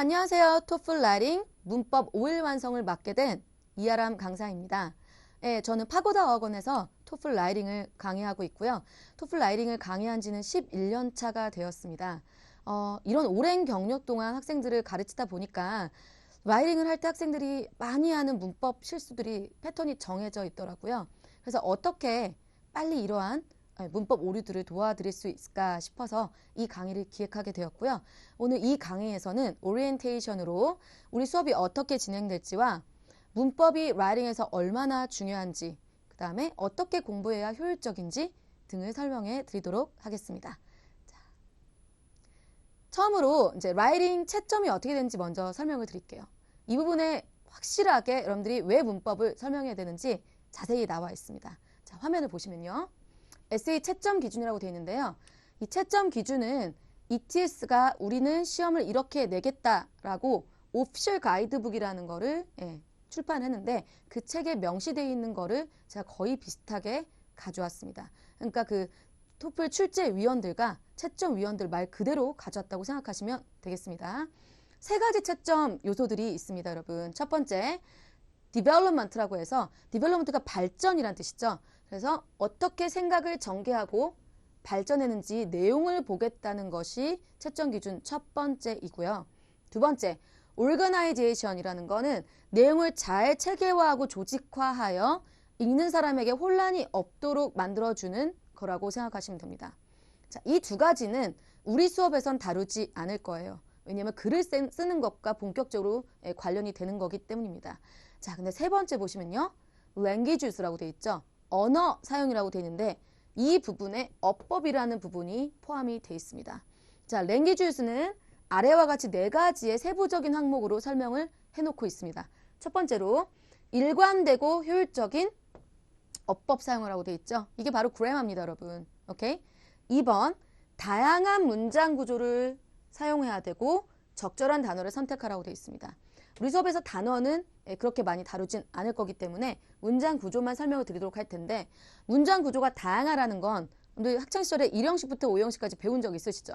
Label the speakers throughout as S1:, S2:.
S1: 안녕하세요. 토플 라이팅 문법 5일 완성을 맡게 된 이아람 강사입니다. 예, 저는 파고다 어학원에서 토플 라이팅을 강의하고 있고요. 토플 라이팅을 강의한 지는 11년 차가 되었습니다. 어, 이런 오랜 경력 동안 학생들을 가르치다 보니까 라이팅을 할 때 학생들이 많이 하는 문법 실수들이 패턴이 정해져 있더라고요. 그래서 어떻게 빨리 이러한 문법 오류들을 도와드릴 수 있을까 싶어서 이 강의를 기획하게 되었고요. 오늘 이 강의에서는 오리엔테이션으로 우리 수업이 어떻게 진행될지와 문법이 라이팅에서 얼마나 중요한지, 그 다음에 어떻게 공부해야 효율적인지 등을 설명해 드리도록 하겠습니다. 자, 처음으로 이제 라이팅 채점이 어떻게 되는지 먼저 설명을 드릴게요. 이 부분에 확실하게 여러분들이 왜 문법을 설명해야 되는지 자세히 나와 있습니다. 자, 화면을 보시면요. 에세이 채점 기준이라고 되어 있는데요. 이 채점 기준은 ETS가 우리는 시험을 이렇게 내겠다라고 오피셜 가이드북이라는 거를 예, 출판했는데 그 책에 명시되어 있는 거를 제가 거의 비슷하게 가져왔습니다. 그러니까 그 토플 출제 위원들과 채점 위원들 말 그대로 가져왔다고 생각하시면 되겠습니다. 세 가지 채점 요소들이 있습니다, 여러분. 첫 번째, development라고 해서 development가 발전이란 뜻이죠. 그래서 어떻게 생각을 전개하고 발전했는지 내용을 보겠다는 것이 채점 기준 첫 번째이고요. 두 번째, organization이라는 거는 내용을 잘 체계화하고 조직화하여 읽는 사람에게 혼란이 없도록 만들어주는 거라고 생각하시면 됩니다. 자, 이 두 가지는 우리 수업에선 다루지 않을 거예요. 왜냐하면 글을 쓰는 것과 본격적으로 관련이 되는 거기 때문입니다. 자, 근데 세 번째 보시면요. languages라고 되어 있죠. 언어 사용이라고 되어 있는데 이 부분에 어법이라는 부분이 포함이 되어 있습니다. 자, languages는 아래와 같이 네 가지의 세부적인 항목으로 설명을 해놓고 있습니다. 첫 번째로 일관되고 효율적인 어법 사용을 하고 되어 있죠. 이게 바로 그래마입니다, 여러분. 오케이? 2번 다양한 문장 구조를 사용해야 되고 적절한 단어를 선택하라고 되어 있습니다. 우리 수업에서 단어는 예, 그렇게 많이 다루진 않을 거기 때문에 문장 구조만 설명을 드리도록 할 텐데 문장 구조가 다양하라는 건 오늘 학창시절에 1형식부터 5형식까지 배운 적 있으시죠?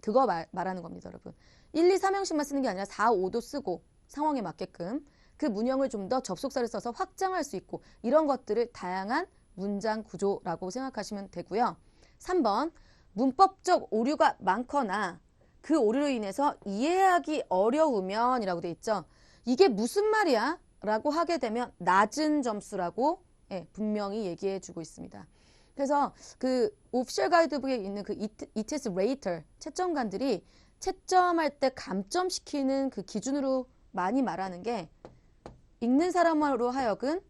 S1: 그거 말, 말하는 겁니다, 여러분. 1, 2, 3형식만 쓰는 게 아니라 4, 5도 쓰고 상황에 맞게끔 그 문형을 좀 더 접속사를 써서 확장할 수 있고 이런 것들을 다양한 문장 구조라고 생각하시면 되고요. 3번 문법적 오류가 많거나 그 오류로 인해서 이해하기 어려우면 이라고 돼 있죠. 이게 무슨 말이야? 라고 하게 되면 낮은 점수라고 예, 분명히 얘기해 주고 있습니다. 그래서 그 오피셜 가이드북에 있는 그 ETS 레이터 채점관들이 채점할 때 감점시키는 그 기준으로 많이 말하는 게 읽는 사람으로 하여금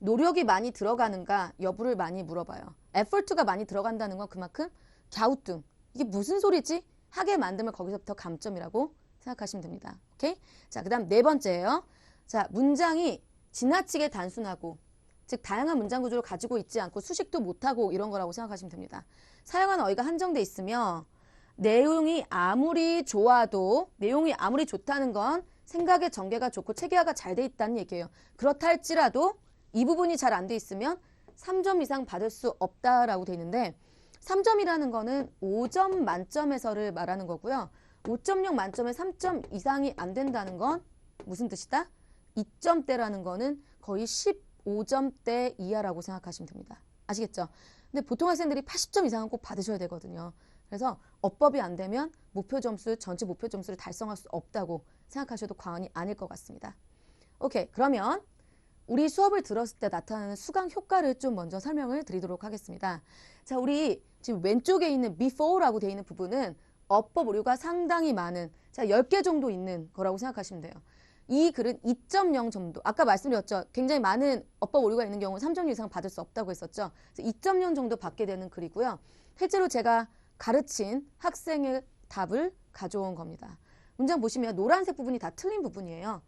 S1: 노력이 많이 들어가는가 여부를 많이 물어봐요. 에포트가 많이 들어간다는 건 그만큼 갸우뚱 이게 무슨 소리지? 하게 만들면 거기서부터 감점이라고 생각하시면 됩니다. 오케이? 자, 그 다음 네 번째예요. 자, 문장이 지나치게 단순하고 즉 다양한 문장 구조를 가지고 있지 않고 수식도 못하고 이런 거라고 생각하시면 됩니다. 사용하는 어휘가 한정돼 있으며 내용이 아무리 좋아도 내용이 아무리 좋다는 건 생각의 전개가 좋고 체계화가 잘 돼 있다는 얘기예요. 그렇다 할지라도 이 부분이 잘 안 돼 있으면 3점 이상 받을 수 없다라고 돼 있는데 3점이라는 거는 5점 만점에서를 말하는 거고요. 5.0 만점에 3점 이상이 안 된다는 건 무슨 뜻이다? 2점대라는 거는 거의 15점대 이하라고 생각하시면 됩니다. 아시겠죠? 근데 보통 학생들이 80점 이상은 꼭 받으셔야 되거든요. 그래서 어법이 안 되면 목표 점수, 전체 목표 점수를 달성할 수 없다고 생각하셔도 과언이 아닐 것 같습니다. 오케이. 그러면 우리 수업을 들었을 때 나타나는 수강 효과를 좀 먼저 설명을 드리도록 하겠습니다. 자, 우리 지금 왼쪽에 있는 before라고 되어 있는 부분은 어법 오류가 상당히 많은 자 10개 정도 있는 거라고 생각하시면 돼요. 이 글은 2.0 정도 아까 말씀드렸죠. 굉장히 많은 어법 오류가 있는 경우 3점 이상 받을 수 없다고 했었죠. 2.0 정도 받게 되는 글이고요. 실제로 제가 가르친 학생의 답을 가져온 겁니다. 문장 보시면 노란색 부분이 다 틀린 부분이에요.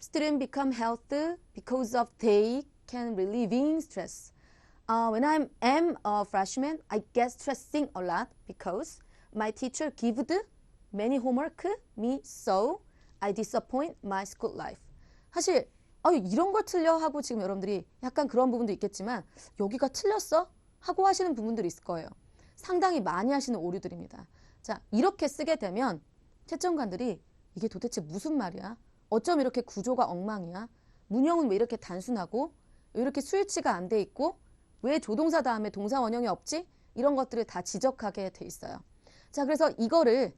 S1: Students become healthy because of they can relieving stress. Uh, when I am a freshman, I get stressing a lot because My teacher gived many homework me so I disappoint my school life. 사실 아 이런 걸 틀려 하고 지금 여러분들이 약간 그런 부분도 있겠지만 여기가 틀렸어? 하고 하시는 부분들이 있을 거예요. 상당히 많이 하시는 오류들입니다. 자, 이렇게 쓰게 되면 채점관들이 이게 도대체 무슨 말이야? 어쩜 이렇게 구조가 엉망이야? 문형은 왜 이렇게 단순하고 왜 이렇게 수일치가 안 돼 있고 왜 조동사 다음에 동사 원형이 없지? 이런 것들을 다 지적하게 돼 있어요. 자, 그래서 이거를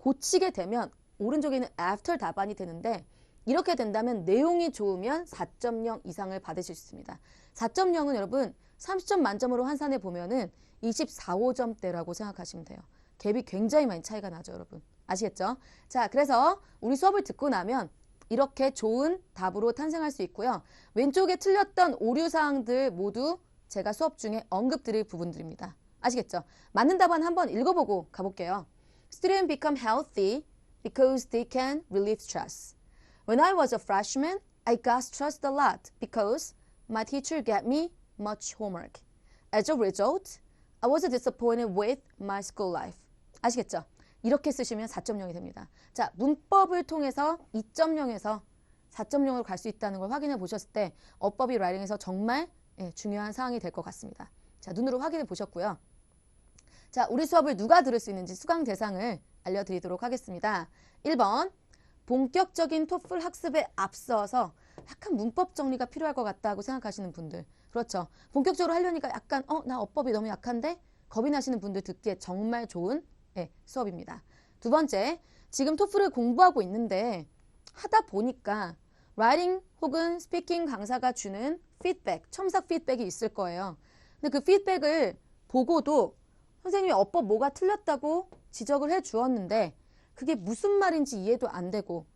S1: 고치게 되면 오른쪽에 있는 after 답안이 되는데 이렇게 된다면 내용이 좋으면 4.0 이상을 받으실 수 있습니다. 4.0은 여러분 30점 만점으로 환산해 보면은 24, 5점대라고 생각하시면 돼요. 갭이 굉장히 많이 차이가 나죠, 여러분. 아시겠죠? 자, 그래서 우리 수업을 듣고 나면 이렇게 좋은 답으로 탄생할 수 있고요. 왼쪽에 틀렸던 오류 사항들 모두 제가 수업 중에 언급드릴 부분들입니다. 아시겠죠? 맞는 답안 한번 읽어보고 가볼게요. Students become healthy because they can relieve stress. When I was a freshman, I got stressed a lot because my teacher gave me much homework. As a result, I was disappointed with my school life. 아시겠죠? 이렇게 쓰시면 4.0이 됩니다. 자, 문법을 통해서 2.0에서 4.0으로 갈 수 있다는 걸 확인해 보셨을 때 어법이 라이딩에서 정말 예, 중요한 사항이 될 것 같습니다. 자, 눈으로 확인해 보셨고요. 자, 우리 수업을 누가 들을 수 있는지 수강 대상을 알려드리도록 하겠습니다. 1번, 본격적인 토플 학습에 앞서서 약간 문법 정리가 필요할 것 같다고 생각하시는 분들. 그렇죠. 본격적으로 하려니까 약간, 어, 나 어법이 너무 약한데? 겁이 나시는 분들 듣기에 정말 좋은 예, 수업입니다. 두 번째, 지금 토플을 공부하고 있는데 하다 보니까 라이팅 혹은 스피킹 강사가 주는 피드백, 첨삭 피드백이 있을 거예요. 근데 그 피드백을 보고도 선생님이 어법 뭐가 틀렸다고 지적을 해 주었는데 그게 무슨 말인지 이해도 안 되고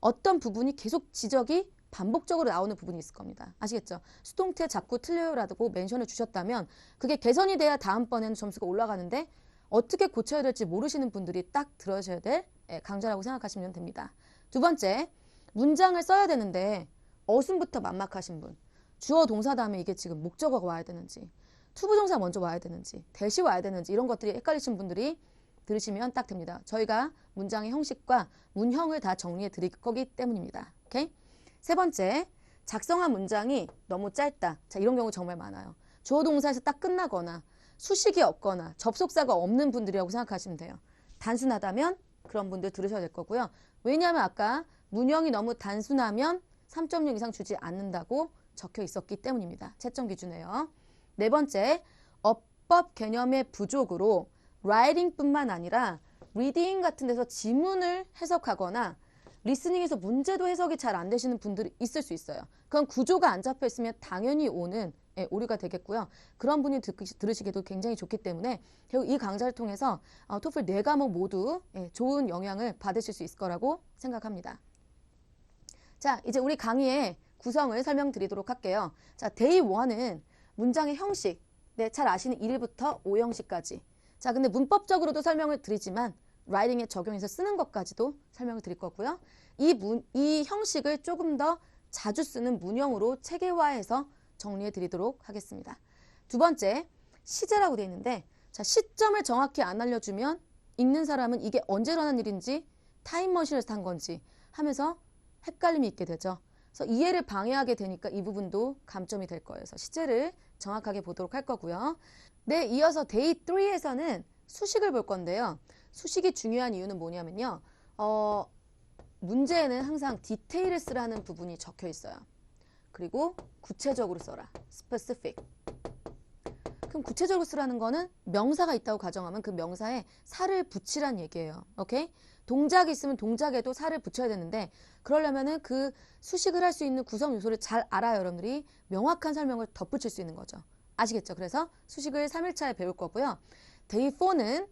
S1: 어떤 부분이 계속 지적이 반복적으로 나오는 부분이 있을 겁니다. 아시겠죠? 수동태 자꾸 틀려요라고 멘션을 주셨다면 그게 개선이 돼야 다음번에는 점수가 올라가는데 어떻게 고쳐야 될지 모르시는 분들이 딱 들으셔야 될 예, 강좌라고 생각하시면 됩니다. 두 번째, 문장을 써야 되는데 어순부터 만막하신 분. 주어 동사 다음에 이게 지금 목적어가 와야 되는지, 투부정사 먼저 와야 되는지, 대시 와야 되는지 이런 것들이 헷갈리신 분들이 들으시면 딱 됩니다. 저희가 문장의 형식과 문형을 다 정리해 드릴 거기 때문입니다. 오케이? 세 번째, 작성한 문장이 너무 짧다. 자, 이런 경우 정말 많아요. 주어 동사에서 딱 끝나거나 수식이 없거나 접속사가 없는 분들이라고 생각하시면 돼요. 단순하다면 그런 분들 들으셔야 될 거고요. 왜냐하면 아까 문형이 너무 단순하면 3.0 이상 주지 않는다고 적혀 있었기 때문입니다. 채점 기준에요. 네 번째, 어법 개념의 부족으로 라이팅뿐만 아니라 리딩 같은 데서 지문을 해석하거나 리스닝에서 문제도 해석이 잘 안 되시는 분들이 있을 수 있어요. 그건 구조가 안 잡혀 있으면 당연히 오는 예, 오류가 되겠고요. 그런 분이 듣, 들으시기도 굉장히 좋기 때문에 결국 이 강좌를 통해서 어, 토플 네 과목 모두 예, 좋은 영향을 받으실 수 있을 거라고 생각합니다. 자, 이제 우리 강의의 구성을 설명드리도록 할게요. 자, 데이 1은 문장의 형식, 네, 잘 아시는 1부터 5형식까지. 자, 근데 문법적으로도 설명을 드리지만 라이팅에 적용해서 쓰는 것까지도 설명을 드릴 거고요. 이, 문, 이 형식을 조금 더 자주 쓰는 문형으로 체계화해서 정리해 드리도록 하겠습니다. 두 번째, 시제라고 되어 있는데 자, 시점을 정확히 안 알려주면 읽는 사람은 이게 언제 일어난 일인지 타임머신을 탄 건지 하면서 헷갈림이 있게 되죠. 그래서 이해를 방해하게 되니까 이 부분도 감점이 될 거예요. 그래서 시제를 정확하게 보도록 할 거고요. 네, 이어서 데이 3에서는 수식을 볼 건데요. 수식이 중요한 이유는 뭐냐면요. 어, 문제에는 항상 디테일을 쓰라는 부분이 적혀 있어요. 그리고 구체적으로 써라. specific. 그럼 구체적으로 쓰라는 거는 명사가 있다고 가정하면 그 명사에 살을 붙이란 얘기예요. 오케이? 동작이 있으면 동작에도 살을 붙여야 되는데 그러려면은 그 수식을 할 수 있는 구성 요소를 잘 알아야 여러분들이 명확한 설명을 덧붙일 수 있는 거죠. 아시겠죠? 그래서 수식을 3일차에 배울 거고요. 데이 4는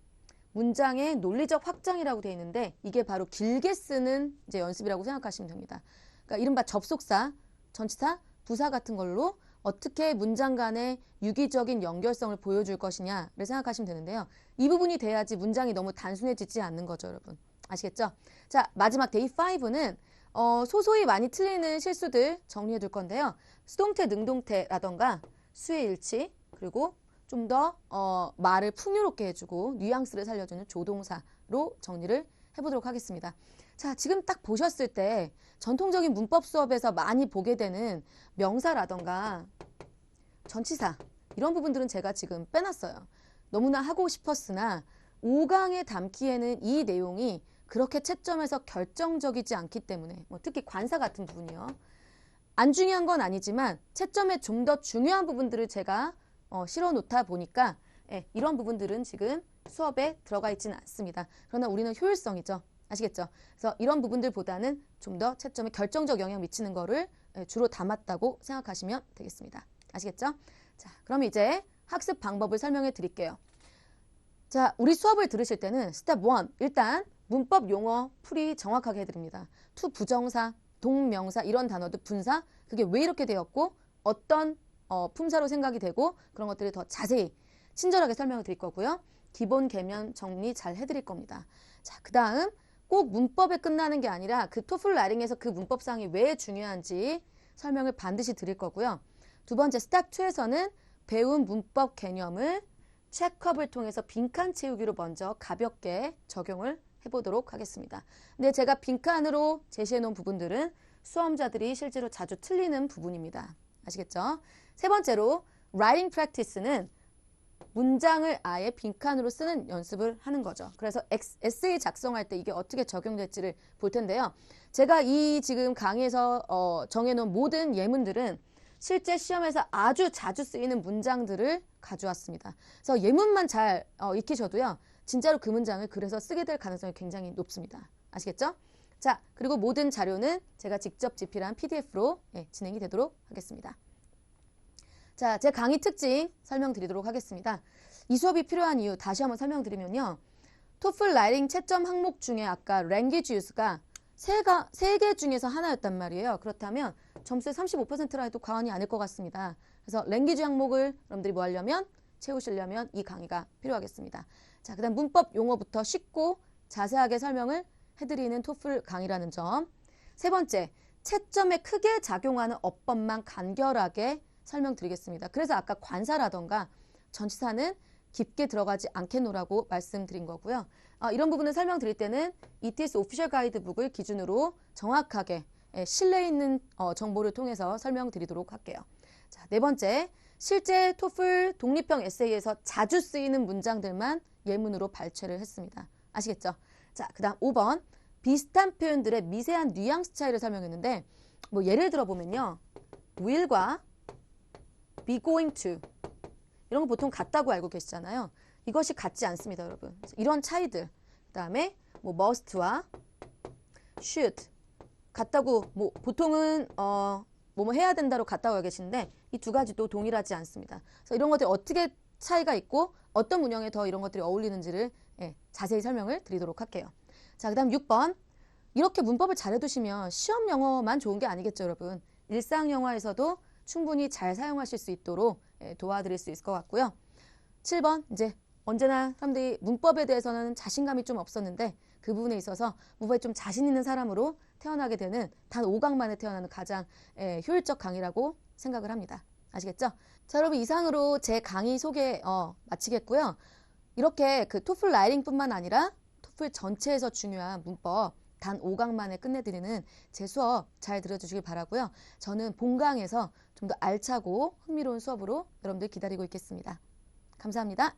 S1: 문장의 논리적 확장이라고 되어 있는데 이게 바로 길게 쓰는 이제 연습이라고 생각하시면 됩니다. 그러니까 이른바 접속사, 전치사, 부사 같은 걸로 어떻게 문장 간의 유기적인 연결성을 보여줄 것이냐를 생각하시면 되는데요. 이 부분이 돼야지 문장이 너무 단순해지지 않는 거죠, 여러분. 아시겠죠? 자, 마지막 데이 5는 어, 소소히 많이 틀리는 실수들 정리해 둘 건데요. 수동태, 능동태라던가 수의 일치, 그리고 좀더 어, 말을 풍요롭게 해주고 뉘앙스를 살려주는 조동사로 정리를 해보도록 하겠습니다. 자, 지금 딱 보셨을 때 전통적인 문법 수업에서 많이 보게 되는 명사라던가 전치사 이런 부분들은 제가 지금 빼놨어요. 너무나 하고 싶었으나 5강에 담기에는 이 내용이 그렇게 채점에서 결정적이지 않기 때문에 뭐 특히 관사 같은 부분이요. 안 중요한 건 아니지만 채점에 좀 더 중요한 부분들을 제가 어, 실어 놓다 보니까 예, 이런 부분들은 지금 수업에 들어가 있지는 않습니다. 그러나 우리는 효율성이죠. 아시겠죠? 그래서 이런 부분들보다는 좀 더 채점에 결정적 영향 미치는 거를 예, 주로 담았다고 생각하시면 되겠습니다. 아시겠죠? 자, 그럼 이제 학습 방법을 설명해 드릴게요. 자, 우리 수업을 들으실 때는 스텝 1 일단 문법 용어 풀이 정확하게 해드립니다. 투 부정사, 동명사 이런 단어들 분사 그게 왜 이렇게 되었고 어떤 어, 품사로 생각이 되고 그런 것들을 더 자세히 친절하게 설명을 드릴 거고요. 기본 개면 정리 잘 해드릴 겁니다. 자, 그 다음 꼭 문법에 끝나는 게 아니라 그 토플 라이링에서 그 문법상이 왜 중요한지 설명을 반드시 드릴 거고요. 두 번째 스텝 2에서는 배운 문법 개념을 체크업을 통해서 빈칸 채우기로 먼저 가볍게 적용을 해보도록 하겠습니다. 근데 제가 빈칸으로 제시해 놓은 부분들은 수험자들이 실제로 자주 틀리는 부분입니다. 아시겠죠? 세 번째로 writing practice는 문장을 아예 빈칸으로 쓰는 연습을 하는 거죠. 그래서 에세이 작성할 때 이게 어떻게 적용될지를 볼 텐데요. 제가 이 지금 강의에서 어, 정해놓은 모든 예문들은 실제 시험에서 아주 자주 쓰이는 문장들을 가져왔습니다. 그래서 예문만 잘 어, 익히셔도요. 진짜로 그 문장을 그래서 쓰게 될 가능성이 굉장히 높습니다. 아시겠죠? 자, 그리고 모든 자료는 제가 직접 집필한 PDF로 예, 진행이 되도록 하겠습니다. 자, 제 강의 특징 설명드리도록 하겠습니다. 이 수업이 필요한 이유 다시 한번 설명드리면요. 토플 라이팅 채점 항목 중에 아까 랭귀지 유스가 세가 세 개 중에서 하나였단 말이에요. 그렇다면 점수의 35%라 해도 과언이 아닐 것 같습니다. 그래서 랭귀지 항목을 여러분들이 뭐 하려면 채우시려면 이 강의가 필요하겠습니다. 자, 그다음 문법 용어부터 쉽고 자세하게 설명을 해드리는 토플 강의라는 점. 세 번째, 채점에 크게 작용하는 어법만 간결하게 설명드리겠습니다. 그래서 아까 관사라던가 전치사는 깊게 들어가지 않겠노라고 말씀드린 거고요. 어, 이런 부분을 설명드릴 때는 ETS 오피셜 가이드북을 기준으로 정확하게 예, 신뢰 있는 어, 정보를 통해서 설명드리도록 할게요. 자, 네 번째, 실제 토플 독립형 에세이에서 자주 쓰이는 문장들만 예문으로 발췌를 했습니다. 아시겠죠? 자, 그 다음 5번, 비슷한 표현들의 미세한 뉘앙스 차이를 설명했는데 뭐 예를 들어 보면요. will과 be going to 이런 거 보통 같다고 알고 계시잖아요. 이것이 같지 않습니다, 여러분. 이런 차이들. 그다음에 뭐 must와 should 같다고 뭐 보통은 어 뭐뭐 해야 된다로 같다고 계시는데 이 두 가지도 동일하지 않습니다. 그래서 이런 것들이 어떻게 차이가 있고 어떤 문형에 더 이런 것들이 어울리는지를 예, 자세히 설명을 드리도록 할게요. 자, 그다음 6번. 이렇게 문법을 잘 해 두시면 시험 영어만 좋은 게 아니겠죠, 여러분. 일상 영화에서도 충분히 잘 사용하실 수 있도록 예, 도와드릴 수 있을 것 같고요. 7번 이제 언제나 사람들이 문법에 대해서는 자신감이 좀 없었는데 그 부분에 있어서 문법에 좀 자신 있는 사람으로 태어나게 되는 단 5강 만에 태어나는 가장 예, 효율적 강의라고 생각을 합니다. 아시겠죠? 자 여러분 이상으로 제 강의 소개 어, 마치겠고요. 이렇게 그 토플 라이딩뿐만 아니라 토플 전체에서 중요한 문법 단 5강 만에 끝내드리는 제 수업 잘 들어주시길 바라고요. 저는 본강에서 좀 더 알차고 흥미로운 수업으로 여러분들 기다리고 있겠습니다. 감사합니다.